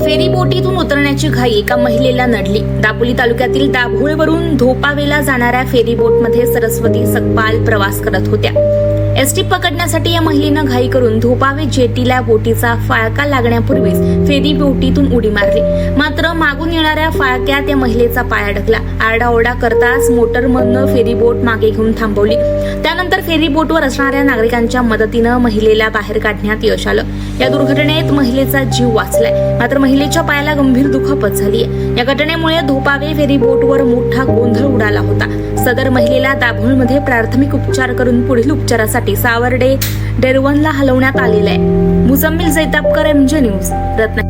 फेरी बोटीतून उतरण्याची घाई एका महिलेला नडली. दापोली तालुक्यातील दाभोळवरून धोपावेला जाणाऱ्या फेरी बोटमध्ये सरस्वती सकपाल प्रवास करत होत्या. एसटी पकडण्यासाठी या महिलेनं घाई करून धोपावे जेटीला बोटीचा फाळका लागण्यापूर्वीच फेरी बोटीतून उडी मारली. मात्र मागून येणाऱ्या फाळक्यात त्या महिलेचा पाय अडकला आरडाओरडा करताच मोटरमधनं फेरी बोट मागे घेऊन थांबवली. त्यानंतर फेरी बोटवर असणाऱ्या नागरिकांच्या मदतीनं महिलेला बाहेर काढण्यात यश आलं. या दुर्घटनेत महिलेचा जीव वाचलाय. मात्र महिलेच्या पायाला गंभीर दुखापत झाली या घटनेमुळे धोपावे फेरी बोटवर मोठा गोंधळ उडाला होता. सदर महिलेला दाभोळमध्ये प्राथमिक उपचार करून पुढील उपचारासाठी सावर्डे डेरवनला हलवण्यात आलेला आहे. Mujammil Jaitapkar MJ news Ratna